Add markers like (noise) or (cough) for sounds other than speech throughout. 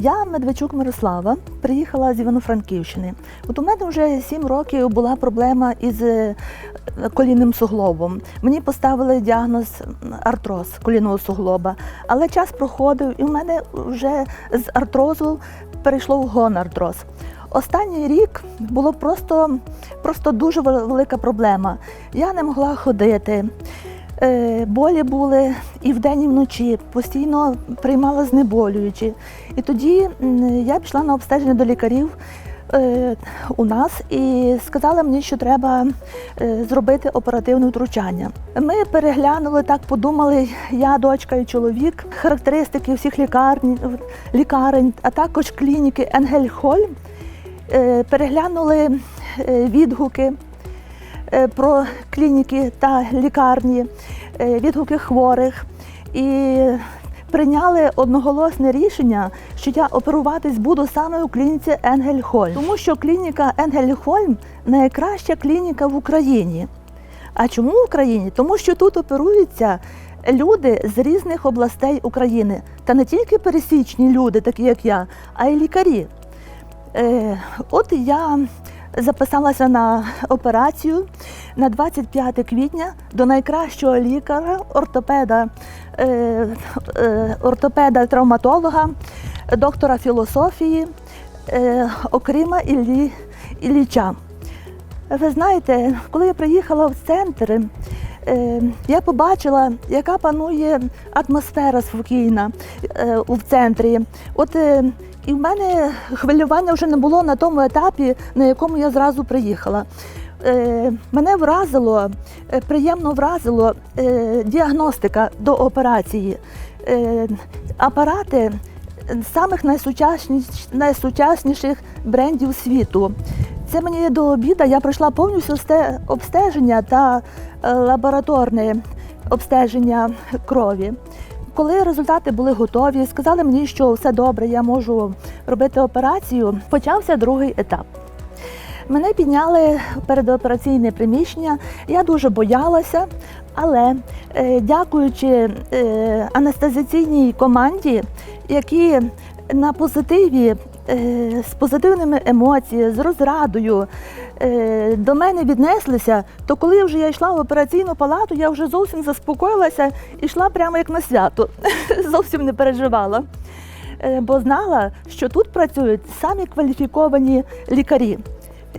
Я Медведчук Мирослава, приїхала з Івано-Франківщини. От у мене вже 7 років була проблема із е, колінним суглобом. Мені поставили діагноз артроз колінного суглоба, але час проходив, і в мене вже з артрозу перейшло в гонартроз. Останній рік було просто, просто дуже велика проблема. Я не могла ходити. Е, Болі були і вдень, і вночі, постійно приймала знеболюючі. І тоді я пішла на обстеження до лікарів е, у нас і сказали мені, що треба е, зробити оперативне втручання. Ми переглянули так, подумали, я, дочка і чоловік, характеристики всіх лікарень, лікарень, а також клініки Енгельхольм. Е, Переглянули відгуки про клініки та лікарні, відгуки хворих і прийняли одноголосне рішення, що я оперуватись буду саме у клініці Енгельхольм, тому що клініка Енгельхольм найкраща клініка в Україні. А чому в Україні? Тому що тут оперуються люди з різних областей України, та не тільки пересічні люди, такі як я, а й лікарі. Е, От я записалася на операцію на 25 квітня до найкращого лікаря, ортопеда, е, е, ортопеда травматолога, доктора філософії е, Окріма Іллі, Ілліча. Ви знаєте, коли я приїхала в центр, я побачила, яка панує атмосфера спокійна в центрі. От і в мене хвилювання вже не було на тому етапі, на якому я зразу приїхала. Е, Мене вразило, е, приємно вразило е, діагностика до операції. Апарати самих найсучасніш- найсучасніших брендів світу. Це мені до обіду я пройшла повністю обстеження та лабораторне обстеження крові. Коли результати були готові, сказали мені, що все добре, я можу робити операцію. Почався другий етап. Мене підняли передопераційне приміщення. Я дуже боялася, але е, дякуючи е, анестезиційній команді, які на позитиві, е, з позитивними емоціями, з розрадою до мене віднеслися, то коли вже я йшла в операційну палату, я вже зовсім заспокоїлася і йшла прямо як на свято. (laughs) зовсім не переживала. Бо знала, що тут працюють самі кваліфіковані лікарі.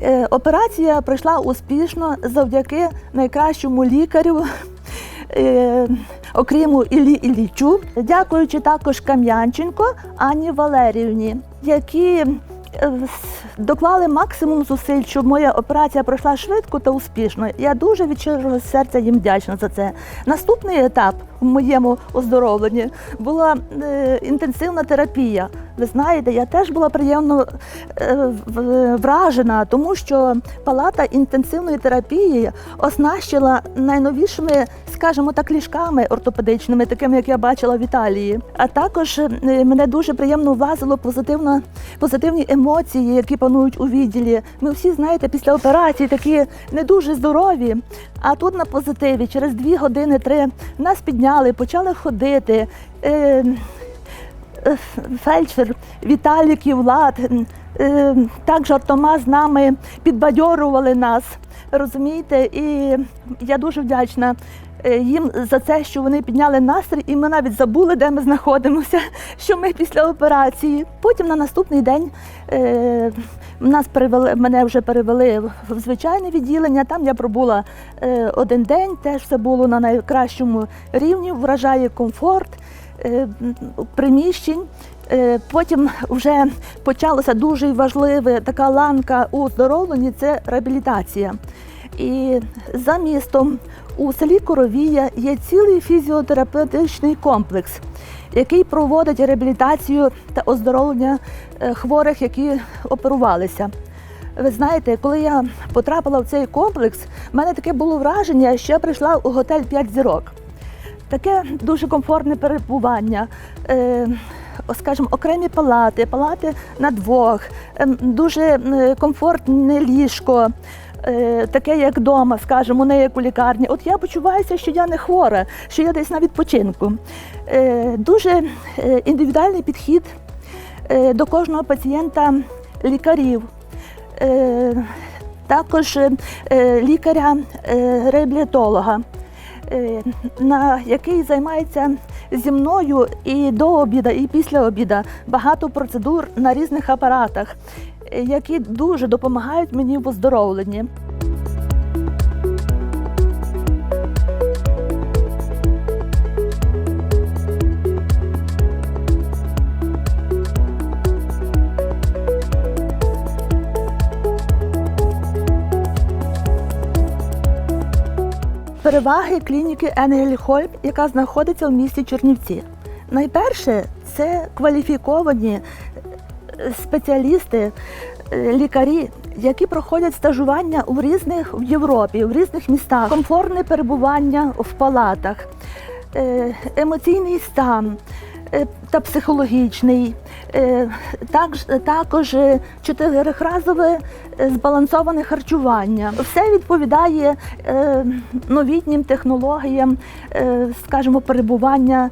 Е, Операція пройшла успішно завдяки найкращому лікарю, (laughs) е, окрім Іллі Іллічу, дякуючи також Кам'янченко Анні Валеріївні, які е, доклали максимум зусиль, щоб моя операція пройшла швидко та успішно. Я дуже від щирого серця їм вдячна за це. Наступний етап в моєму оздоровленні була інтенсивна терапія. Ви знаєте, я теж була приємно е, вражена, тому що палата інтенсивної терапії оснащила найновішими, скажімо так, ліжками ортопедичними, такими, як я бачила в Італії. А також е, мене дуже приємно вразило позитивно, позитивні емоції, які панують у відділі. Ми всі знаєте, після операції такі не дуже здорові. А тут на позитиві через дві години три нас підняли, почали ходити. Е, фельдшер Віталік і Влад е, так жартома з нами підбадьорували нас. Розумієте, і я дуже вдячна е, їм за це, що вони підняли настрій, і ми навіть забули, де ми знаходимося, (laughs) що ми після операції. Потім на наступний день нас перевели, мене вже перевели в- звичайне відділення. Там я пробула е, один день, теж все було на найкращому рівні, вражає комфорт приміщень. Е, Потім вже почалася дуже важлива така ланка у оздоровленні це реабілітація. І за містом у селі Коровія є цілий фізіотерапевтичний комплекс, який проводить реабілітацію та оздоровлення е, хворих, які оперувалися. Ви знаєте, коли я потрапила в цей комплекс, в мене таке було враження, що я прийшла у готель 5 зірок. Таке дуже комфортне перебування. Е, скажімо, окремі палати, палати на двох, ем, дуже е, комфортне ліжко, е, таке як вдома, скажімо, не як у лікарні. От я почуваюся, що я не хвора, що я десь на відпочинку. Дуже індивідуальний підхід до кожного пацієнта лікарів. Також лікаря-реабілітолога, на який займається зі мною і до обіда, і після обіда. Багато процедур на різних апаратах, е, які дуже допомагають мені в оздоровленні. Переваги клініки Енгель-Хольм, яка знаходиться в місті Чернівці. Найперше це кваліфіковані е, спеціалісти, е, лікарі, які проходять стажування у різних в Європі, в різних містах, комфортне перебування в палатах, е, емоційний стан. Е, Та психологічний, Е, також, е, чотирихразове збалансоване харчування. Все відповідає новітнім технологіям, скажімо, перебування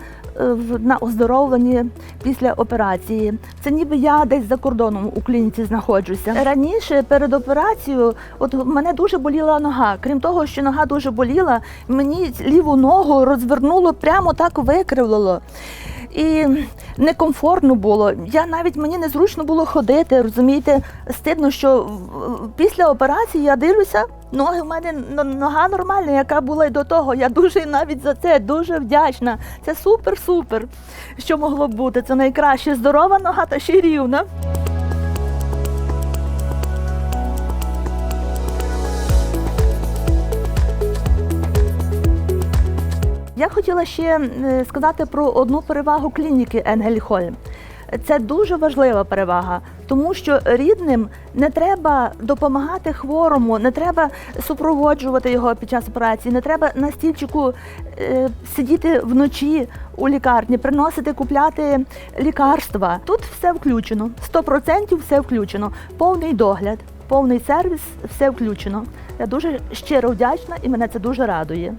на оздоровленні після операції. Це ніби я десь за кордоном у клініці знаходжуся. Раніше перед операцією, от мене дуже боліла нога. Крім того, що нога дуже боліла, мені ліву ногу розвернуло прямо так викривлило. І некомфортно було. Я навіть мені незручно було ходити. Розумієте, стидно, що після операції я дивлюся, ноги в мене нога нормальна, яка була й до того. Я дуже навіть за це дуже вдячна. Це супер-супер, що могло бути. Це найкраще здорова нога та ще рівна. Я хотіла ще е, сказати про одну перевагу клініки Енгель-Хольм. Це дуже важлива перевага, тому що рідним не треба допомагати хворому, не треба супроводжувати його під час операції, не треба на стільчику е, сидіти вночі у лікарні, приносити, купляти лікарства. Тут все включено, 100% все включено, повний догляд, повний сервіс, все включено. Я дуже щиро вдячна і мене це дуже радує.